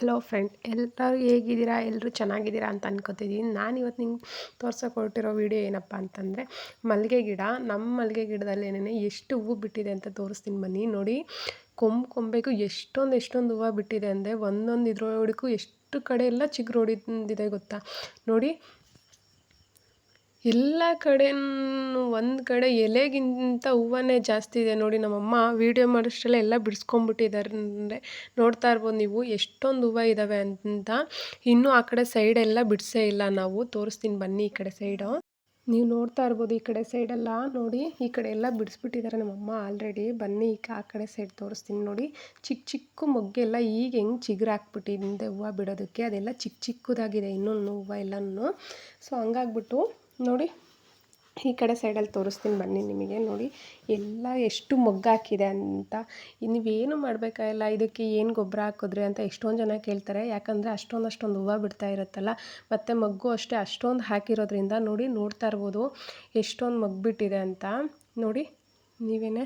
Hello friend, ಎಲ್ಲರೂ ಹೇಗಿದ್ದೀರಾ? ಎಲ್ಲರೂ ಚೆನ್ನಾಗಿದ್ದೀರಾ ಅಂತ ಅನ್ಕೋತಿದ್ದೀನಿ ನಾನು ಇವತ್ತು ನಿಮ್ಗೆ ತೋರ್ಸೋಕೆ ಹೊರಟಿರೋ ವಿಡಿಯೋ ಏನಪ್ಪ ಅಂತಂದರೆ ಮಲ್ಲಿಗೆ ಗಿಡ ನಮ್ಮ ಮಲ್ಲಿಗೆ ಗಿಡದಲ್ಲಿ ಏನೇನೆ ಎಷ್ಟು ಹೂವು ಬಿಟ್ಟಿದೆ ಅಂತ ತೋರಿಸ್ತೀನಿ ಬನ್ನಿ. ನೋಡಿ, ಕೊಂಬು ಕೊಂಬೆಗೂ ಎಷ್ಟೊಂದು ಎಷ್ಟೊಂದು ಹೂವು ಬಿಟ್ಟಿದೆ ಅಂದರೆ ಒಂದೊಂದು ಇದ್ರೊಳಗೂ ಎಷ್ಟು ಕಡೆ ಎಲ್ಲ ಚಿಗುರು ಹೊಡಿದಿದೆ ಗೊತ್ತಾ? ನೋಡಿ ಎಲ್ಲ ಕಡೆ ಒಂದು ಕಡೆ ಎಲೆಗಿಂತ ಹೂವನೇ ಜಾಸ್ತಿ ಇದೆ ನೋಡಿ ನಮ್ಮಮ್ಮ ವೀಡಿಯೋ ಮಾಡೋಷ್ಟರಲ್ಲೇ ಎಲ್ಲ ಬಿಡಿಸ್ಕೊಂಬಿಟ್ಟಿದ್ದಾರೆ ಅಂದರೆ ನೋಡ್ತಾ ಇರ್ಬೋದು ನೀವು ಎಷ್ಟೊಂದು ಹೂವು ಇದ್ದಾವೆ ಅಂತ. ಇನ್ನೂ ಆ ಕಡೆ ಸೈಡೆಲ್ಲ ಬಿಡಿಸೇ ಇಲ್ಲ ನಾವು. ತೋರಿಸ್ತೀನಿ ಬನ್ನಿ ಈ ಕಡೆ ಸೈಡು ನೀವು ನೋಡ್ತಾ ಇರ್ಬೋದು ಈ ಕಡೆ ಸೈಡೆಲ್ಲ ನೋಡಿ ಈ ಕಡೆ ಎಲ್ಲ ಬಿಡಿಸ್ಬಿಟ್ಟಿದ್ದಾರೆ ನಮ್ಮಮ್ಮ ಆಲ್ರೆಡಿ ಬನ್ನಿ ಈಗ ಆ ಕಡೆ ಸೈಡ್ ತೋರಿಸ್ತೀನಿ ನೋಡಿ. ಚಿಕ್ಕ ಚಿಕ್ಕ ಮೊಗ್ಗೆಲ್ಲ ಈಗ ಹೆಂಗೆ ಚಿಗುರು ಹಾಕ್ಬಿಟ್ಟಿದೆ ಹೂವು ಬಿಡೋದಕ್ಕೆ. ಅದೆಲ್ಲ ಚಿಕ್ಕ ಚಿಕ್ಕದಾಗಿದೆ ಇನ್ನೊಂದು ಹೂವು ಎಲ್ಲನೂ. ಸೊ ಹಂಗಾಗ್ಬಿಟ್ಟು ನೋಡಿ, ಈ ಕಡೆ ಸೈಡಲ್ಲಿ ತೋರಿಸ್ತೀನಿ ಬನ್ನಿ ನಿಮಗೆ, ನೋಡಿ. ಎಲ್ಲ ಎಷ್ಟು ಮೊಗ್ಗಾಕಿದೆ ಅಂತ. ನೀವೇನು ಮಾಡಬೇಕಾಗಿಲ್ಲ, ಇದಕ್ಕೆ ಏನು ಗೊಬ್ಬರ ಹಾಕಿದ್ರಿ ಅಂತ ಎಷ್ಟೊಂದು ಜನ ಕೇಳ್ತಾರೆ. ಯಾಕಂದರೆ ಅಷ್ಟೊಂದು ಅಷ್ಟೊಂದು ಹೂವು ಬಿಡ್ತಾ ಇರುತ್ತಲ್ಲ. ಮತ್ತು ಮಗ್ಗು ಅಷ್ಟೇ ಅಷ್ಟೊಂದು ಹಾಕಿರೋದ್ರಿಂದ ನೋಡಿ ನೋಡ್ತಾ ಇರ್ಬೋದು ಎಷ್ಟೊಂದು ಮಗ್ಬಿಟ್ಟಿದೆ ಬಿಟ್ಟಿದೆ ಅಂತ. ನೋಡಿ, ನೀವೇನೇ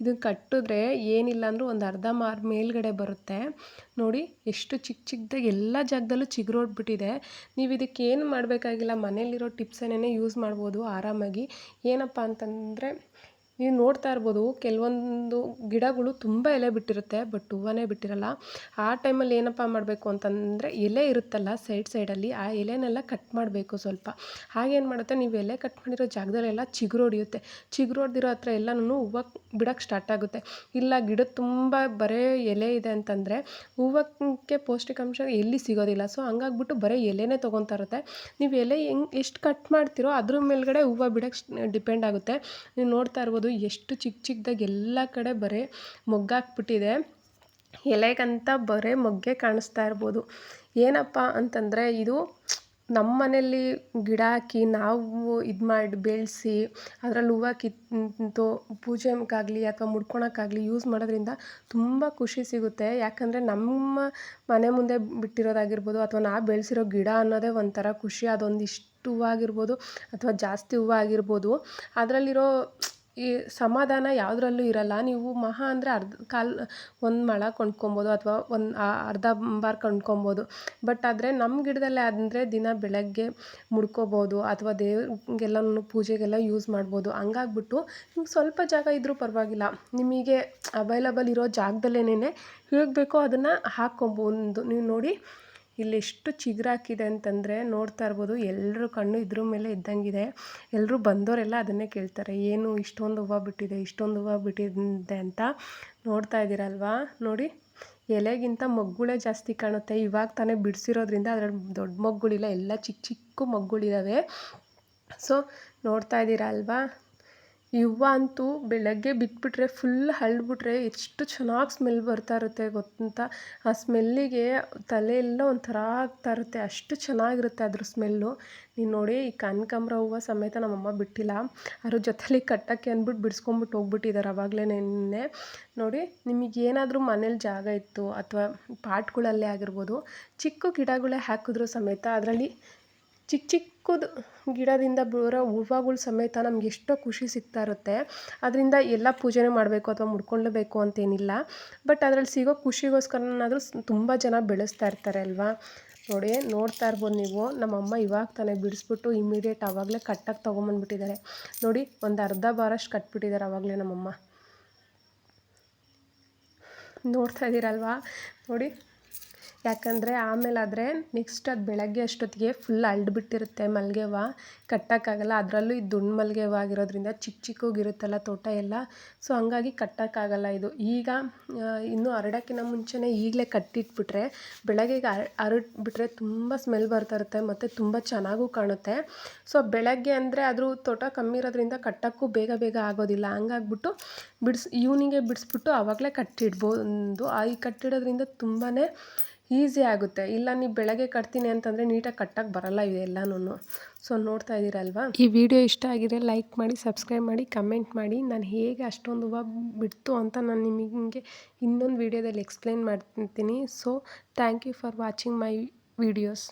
ಇದು ಕಟ್ಟಿದ್ರೆ ಏನಿಲ್ಲ ಅಂದರೂ ಒಂದು ಅರ್ಧ ಮಾರು ಮೇಲ್ಗಡೆ ಬರುತ್ತೆ. ನೋಡಿ, ಎಷ್ಟು ಚಿಕ್ಕ ಚಿಕ್ಕದಾಗಿ ಎಲ್ಲ ಜಾಗದಲ್ಲೂ ಚಿಗುರೊಡ್ಬಿಟ್ಟಿದೆ. ನೀವು ಇದಕ್ಕೆ ಏನು ಮಾಡಬೇಕಾಗಿಲ್ಲ, ಮನೇಲಿರೋ ಟಿಪ್ಸನ್ನೇ ಯೂಸ್ ಮಾಡ್ಬೋದು ಆರಾಮಾಗಿ. ಏನಪ್ಪ ಅಂತಂದರೆ ನೀವು ನೋಡ್ತಾ ಇರ್ಬೋದು, ಕೆಲವೊಂದು ಗಿಡಗಳು ತುಂಬ ಎಲೆ ಬಿಟ್ಟಿರುತ್ತೆ ಬಟ್ ಹೂವನೇ ಬಿಟ್ಟಿರಲ್ಲ. ಆ ಟೈಮಲ್ಲಿ ಏನಪ್ಪ ಮಾಡಬೇಕು ಅಂತಂದರೆ ಎಲೆ ಇರುತ್ತಲ್ಲ ಸೈಡ್ ಸೈಡಲ್ಲಿ ಆ ಎಲೆನೆಲ್ಲ ಕಟ್ ಮಾಡಬೇಕು ಸ್ವಲ್ಪ. ಹಾಗೇನು ಮಾಡುತ್ತೆ, ನೀವು ಎಲೆ ಕಟ್ ಮಾಡಿರೋ ಜಾಗದಲ್ಲೆಲ್ಲ ಚಿಗುರು ಚಿಗುರೊಡ್ದಿರೋ ಹತ್ರ ಎಲ್ಲನೂ ಹೂವು ಬಿಡೋಕ್ಕೆ ಸ್ಟಾರ್ಟ್ ಆಗುತ್ತೆ. ಇಲ್ಲ ಗಿಡ ತುಂಬ ಬರೇ ಎಲೆ ಇದೆ ಅಂತಂದರೆ ಹೂವಕ್ಕೆ ಪೌಷ್ಟಿಕಾಂಶ ಎಲ್ಲಿ ಸಿಗೋದಿಲ್ಲ. ಸೊ ಹಂಗಾಗ್ಬಿಟ್ಟು ಬರೀ ಎಲೆನೇ ತೊಗೊತಾ ಇರುತ್ತೆ. ನೀವು ಎಲೆ ಹೆಂಗೆ, ಎಷ್ಟು ಕಟ್ ಮಾಡ್ತೀರೋ ಅದ್ರ ಮೇಲ್ಗಡೆ ಹೂವು ಬಿಡೋಕ್ಕೆ ಡಿಪೆಂಡ್ ಆಗುತ್ತೆ. ನೀವು ನೋಡ್ತಾ ಇರ್ಬೋದು ಎಷ್ಟು ಚಿಕ್ಕ ಚಿಕ್ಕದಾಗಿ ಎಲ್ಲ ಕಡೆ ಬರೀ ಮೊಗ್ಗಾಕ್ಬಿಟ್ಟಿದೆ ಎಲೆಗಂತ ಬರೀ ಮೊಗ್ಗೆ ಕಾಣಿಸ್ತಾ ಇರ್ಬೋದು. ಏನಪ್ಪ ಅಂತಂದರೆ ಇದು ನಮ್ಮ ಮನೆಯಲ್ಲಿ ಗಿಡ ಹಾಕಿ ನಾವು ಇದು ಮಾಡಿ ಬೆಳೆಸಿ ಅದರಲ್ಲಿ ಹೂವು ಕಿತ್ತು ಪೂಜೆಗಾಗಲಿ ಅಥವಾ ಮುಡ್ಕೊಳಕ್ಕಾಗಲಿ ಯೂಸ್ ಮಾಡೋದ್ರಿಂದ ತುಂಬ ಖುಷಿ ಸಿಗುತ್ತೆ. ಯಾಕಂದರೆ ನಮ್ಮ ಮನೆ ಮುಂದೆ ಬಿಟ್ಟಿರೋದಾಗಿರ್ಬೋದು ಅಥವಾ ನಾವು ಬೆಳೆಸಿರೋ ಗಿಡ ಅನ್ನೋದೇ ಒಂಥರ ಖುಷಿ, ಅದೊಂದಿಷ್ಟು ಹೂವು ಆಗಿರ್ಬೋದು ಅಥವಾ ಜಾಸ್ತಿ ಹೂವು ಆಗಿರ್ಬೋದು ಅದರಲ್ಲಿರೋ ಈ ಸಮಾಧಾನ ಯಾವುದ್ರಲ್ಲೂ ಇರಲ್ಲ. ನೀವು ಮಹಾ ಅಂದರೆ ಅರ್ಧ ಕಾಲು ಒಂದು ಮಳ ಕೊಂಡ್ಕೊಬೋದು ಅಥವಾ ಒಂದು ಅರ್ಧ ಬಾರ್ ಕೊಂಡ್ಕೊಬೋದು. ಬಟ್ ಆದರೆ ನಮ್ಮ ಗಿಡದಲ್ಲೇ ಆದರೆ ದಿನ ಬೆಳಗ್ಗೆ ಮುಡ್ಕೋಬೋದು ಅಥವಾ ದೇವ್ರಿಗೆಲ್ಲನೂ ಪೂಜೆಗೆಲ್ಲ ಯೂಸ್ ಮಾಡ್ಬೋದು. ಹಂಗಾಗ್ಬಿಟ್ಟು ನಿಮ್ಗೆ ಸ್ವಲ್ಪ ಜಾಗ ಇದ್ದರೂ ಪರವಾಗಿಲ್ಲ. ನಿಮಗೆ ಅವೈಲಬಲ್ ಇರೋ ಜಾಗದಲ್ಲೇನೇ ಹೇಗೆ ಬೇಕೋ ಅದನ್ನು ಹಾಕ್ಕೊಬೋದು ನೀವು ನೋಡಿ ಇಲ್ಲಿ ಎಷ್ಟು ಚಿಗುರಾಕಿದೆ ಅಂತಂದರೆ ನೋಡ್ತಾ ಇರ್ಬೋದು ಎಲ್ಲರ ಕಣ್ಣು ಇದ್ರ ಮೇಲೆ ಇದ್ದಂಗಿದೆ. ಎಲ್ಲರೂ ಬಂದವರೆಲ್ಲ ಅದನ್ನೇ ಕೇಳ್ತಾರೆ, ಏನು ಇಷ್ಟೊಂದು ಹೂವು ಬಿಟ್ಟಿದೆ, ಇಷ್ಟೊಂದು ಹೂವು ಬಿಟ್ಟಿದೆ ಅಂತ ನೋಡ್ತಾ ಇದ್ದೀರಲ್ವಾ? ನೋಡಿ, ಎಲೆಗಿಂತ ಮೊಗ್ಗುಗಳೇ ಜಾಸ್ತಿ ಕಾಣುತ್ತೆ. ಇವಾಗ ತಾನೇ ಬಿಡಿಸಿರೋದ್ರಿಂದ ಅದರಲ್ಲಿ ದೊಡ್ಡ ಮಗ್ಗುಳಿಲ್ಲ, ಎಲ್ಲ ಚಿಕ್ಕ ಚಿಕ್ಕ ಮೊಗ್ಗುಗಳಿದ್ದಾವೆ ಸೊ, ನೋಡ್ತಾ ಇದ್ದೀರಾ ಅಲ್ವಾ? ಈ ಅಂತೂ ಬೆಳಗ್ಗೆ ಬಿಟ್ಬಿಟ್ರೆ ಫುಲ್ ಹರಡ್ಬಿಟ್ರೆ ಎಷ್ಟು ಚೆನ್ನಾಗಿ ಸ್ಮೆಲ್ ಬರ್ತಾ ಇರುತ್ತೆ ಗೊತ್ತುಂಟ? ಆ ಸ್ಮೆಲ್ಲಿಗೆ ತಲೆಯೆಲ್ಲ ಒಂಥರ ಆಗ್ತಾ ಇರುತ್ತೆ, ಅಷ್ಟು ಚೆನ್ನಾಗಿರುತ್ತೆ ಅದ್ರ ಸ್ಮೆಲ್ಲು ನೀನು ನೋಡಿ, ಈ ಕನಕಾಂಬ್ರ ಹೂವು ಸಮೇತ ನಮ್ಮಮ್ಮ ಬಿಟ್ಟಿಲ್ಲ. ಅದ್ರ ಜೊತೇಲಿ ಕಟ್ಟಕ್ಕೆ ಅಂದ್ಬಿಟ್ಟು ಬಿಡಿಸ್ಕೊಂಬಿಟ್ಟು ಹೋಗ್ಬಿಟ್ಟಿದ್ದಾರೆ ಅವಾಗಲೇ ನಿನ್ನೆ. ನೋಡಿ, ನಿಮಗೆ ಏನಾದರೂ ಮನೇಲಿ ಜಾಗ ಇತ್ತು ಅಥವಾ ಪಾಟ್ಗಳಲ್ಲೇ ಆಗಿರ್ಬೋದು, ಚಿಕ್ಕ ಗಿಡಗಳೇ ಹಾಕಿದ್ರು ಸಮೇತ ಅದರಲ್ಲಿ ಚಿಕ್ಕ ಚಿಕ್ಕದು ಗಿಡದಿಂದ ಬರೋ ಹೂವುಗಳು ಸಮೇತ ನಮ್ಗೆ ಎಷ್ಟೋ ಖುಷಿ ಸಿಗ್ತಾ ಇರುತ್ತೆ. ಅದರಿಂದ ಎಲ್ಲ ಪೂಜೆನೂ ಮಾಡಬೇಕು ಅಥವಾ ಮುಡ್ಕೊಳ್ಳೇಬೇಕು ಅಂತೇನಿಲ್ಲ. ಬಟ್ ಅದ್ರಲ್ಲಿ ಸಿಗೋ ಖುಷಿಗೋಸ್ಕರನಾದರೂ ತುಂಬ ಜನ ಬೆಳೆಸ್ತಾ ಇರ್ತಾರೆ ಅಲ್ವಾ? ನೋಡಿ, ನೋಡ್ತಾ ಇರ್ಬೋದು ನೀವು. ನಮ್ಮಮ್ಮ ಇವಾಗ ತಾನೇ ಬಿಡಿಸ್ಬಿಟ್ಟು ಇಮಿಡಿಯೇಟ್ ಆವಾಗಲೇ ಕಟ್ಟಾಗಿ ತೊಗೊಂಬಂದ್ಬಿಟ್ಟಿದ್ದಾರೆ. ನೋಡಿ, ಒಂದು ಅರ್ಧ ಬಾರಷ್ಟು ಕಟ್ಬಿಟ್ಟಿದ್ದಾರೆ ಆವಾಗಲೇ ನಮ್ಮಮ್ಮ. ನೋಡ್ತಾ ಇದ್ದೀರಲ್ವಾ? ನೋಡಿ ಯಾಕಂದರೆ ಆಮೇಲಾದರೆ ನೆಕ್ಸ್ಟ್ ಅದು ಬೆಳಗ್ಗೆ ಅಷ್ಟೊತ್ತಿಗೆ ಫುಲ್ ಬಿಟ್ಟಿರುತ್ತೆ ಮಲ್ಲಿಗೆ ಹೂವು ಕಟ್ಟೋಕ್ಕಾಗಲ್ಲ ಅದರಲ್ಲೂ ಇದು ದುಂಡು ಮಲ್ಲಿಗೆ ಹೂವು ಆಗಿರೋದ್ರಿಂದ ಚಿಕ್ಕ ಚಿಕ್ಕಗಿರುತ್ತಲ್ಲ ತೋಟ ಎಲ್ಲ. ಸೊ ಹಂಗಾಗಿ ಕಟ್ಟೋಕ್ಕಾಗಲ್ಲ ಇದು. ಈಗ ಇನ್ನೂ ಹರಡೋಕ್ಕಿಂತ ಮುಂಚೆನೇ ಈಗಲೇ ಕಟ್ಟಿಟ್ಬಿಟ್ರೆ ಬೆಳಗ್ಗೆಗೆ ಹರಡ್ಬಿಟ್ರೆ ತುಂಬ ಸ್ಮೆಲ್ ಬರ್ತಾ ಇರುತ್ತೆ ಮತ್ತು ತುಂಬ ಚೆನ್ನಾಗೂ ಕಾಣುತ್ತೆ. ಸೊ ಬೆಳಗ್ಗೆ ಅಂದರೆ ಅದ್ರ ತೋಟ ಕಮ್ಮಿ ಇರೋದ್ರಿಂದ ಕಟ್ಟೋಕ್ಕೂ ಬೇಗ ಬೇಗ ಆಗೋದಿಲ್ಲ. ಹಂಗಾಗ್ಬಿಟ್ಟು ಬಿಡಿಸ್ ಈವ್ನಿಂಗೇ ಬಿಡಿಸ್ಬಿಟ್ಟು ಆವಾಗಲೇ ಕಟ್ಟಿಡ್ಬೋದು. ಈ ಕಟ್ಟಿಡೋದ್ರಿಂದ ತುಂಬಾ ಈಸಿ ಆಗುತ್ತೆ. ಇಲ್ಲ, ನೀವು ಬೆಳಗ್ಗೆ ಕಟ್ತೀನಿ ಅಂತಂದರೆ ನೀಟಾಗಿ ಕಟ್ಟಕ್ಕೆ ಬರಲ್ಲ ಇದೆಲ್ಲನೂ ಸೊ ನೋಡ್ತಾ ಇದ್ದೀರಲ್ವಾ ಈ ವಿಡಿಯೋ ಇಷ್ಟ ಆಗಿದ್ರೆ ಲೈಕ್ ಮಾಡಿ, ಸಬ್ಸ್ಕ್ರೈಬ್ ಮಾಡಿ, ಕಮೆಂಟ್ ಮಾಡಿ. ನಾನು ಹೇಗೆ ಅಷ್ಟೊಂದು ಹೂವು ಬಿಡ್ತು ಅಂತ ನಾನು ನಿಮಗೆ ಇನ್ನೊಂದು ವೀಡಿಯೋದಲ್ಲಿ ಎಕ್ಸ್ಪ್ಲೈನ್ ಮಾಡ್ತೀನಿ. So thank you for watching my videos